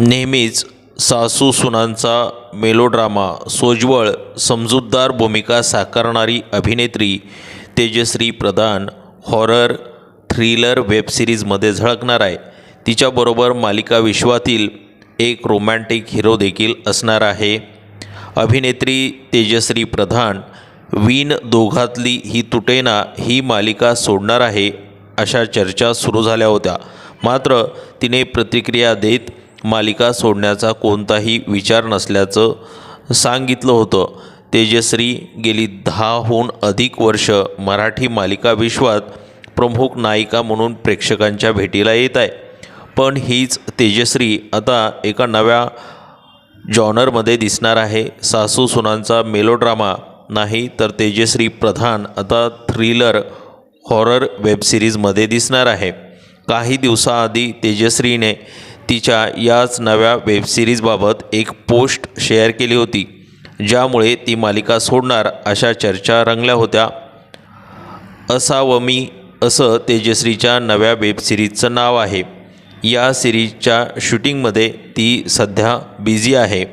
नेहमीच सासू सुनांचा मेलोड्रामा सोज्वळ समजूतदार भूमिका साकारणारी अभिनेत्री तेजश्री प्रधान हॉरर थ्रिलर वेबसिरीजमध्ये झळकणार आहे. तिच्याबरोबर मालिका विश्वातील एक रोमॅन्टिक हिरो देखील असणार आहे. अभिनेत्री तेजश्री प्रधान वीन दोघातली ही तुटेना ही मालिका सोडणार आहे अशा चर्चा सुरू झाल्या होत्या. मात्र तिने प्रतिक्रिया देत मालिका सोडण्याचा कोणताही विचार नसल्याचं सांगितलं होतं. तेजश्री गेली दहाहून अधिक वर्ष मराठी मालिका विश्वात प्रमुख नायिका म्हणून प्रेक्षकांच्या भेटीला येत आहे. पण हीच तेजश्री आता एका नव्या जॉनरमध्ये दिसणार आहे. सासू सुनांचा मेलोड्रामा नाही तर तेजश्री प्रधान आता थ्रिलर हॉरर वेबसिरीजमध्ये दिसणार आहे. काही दिवसाआधी तेजश्रीने तिच्या याच नव्या वेबसिरीजबाबत एक पोस्ट शेअर केली होती ज्यामुळे ती मालिका सोडणार अशा चर्चा रंगल्या होत्या. असावं मी असं तेजश्रीच्या नव्या वेबसिरीजचं नाव आहे. या सिरीजच्या शूटिंगमध्ये ती सध्या बिझी आहे.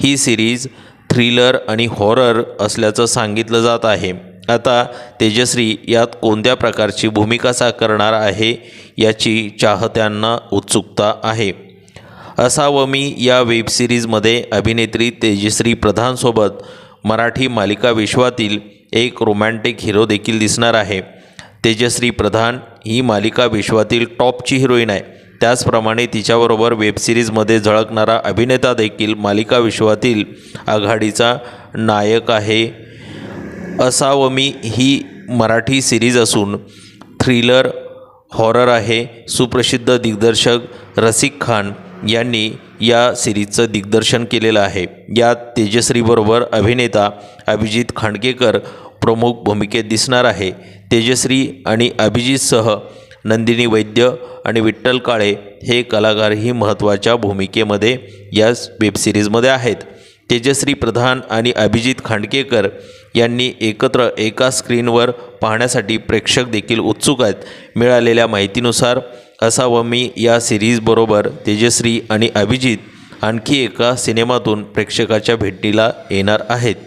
ही सिरीज थ्रिलर आणि हॉरर असल्याचं सांगितलं जात आहे. आता तेजश्री यात कोणत्या प्रकारची भूमिका साकारणार आहे याची चाहत्यांना उत्सुकता आहे. असावं मी या वेबसिरीजमध्ये अभिनेत्री तेजश्री प्रधानसोबत मराठी मालिका विश्वातील एक रोमॅन्टिक हिरो देखील दिसणार आहे. तेजश्री प्रधान ही मालिका विश्वातील टॉपची हिरोईन आहे. त्याचप्रमाणे तिच्याबरोबर वेबसिरीजमध्ये झळकणारा अभिनेता देखील मालिका विश्वातील आघाडीचा नायक आहे. असावं मी ही मराठी सिरीज असून थ्रिलर हॉरर आहे. सुप्रसिद्ध दिग्दर्शक रसिक खान यांनी या सिरीजचं दिग्दर्शन केलेलं आहे. यात तेजश्रीबरोबर अभिनेता अभिजित खांडकेकर प्रमुख भूमिकेत दिसणार आहे. तेजश्री आणि अभिजितसह नंदिनी वैद्य आणि विठ्ठल काळे हे कलाकारही महत्त्वाच्या भूमिकेमध्ये या वेबसिरीजमध्ये आहेत. तेजश्री प्रधान आणि अभिजित खांडकेकर यांनी एकत्र एका स्क्रीनवर पाहण्यासाठी प्रेक्षक देखील उत्सुक आहेत. मिळालेल्या माहितीनुसार असावं मी या सिरीजबरोबर तेजश्री आणि अभिजित आणखी एका सिनेमातून प्रेक्षकाच्या भेटीला येणार आहेत.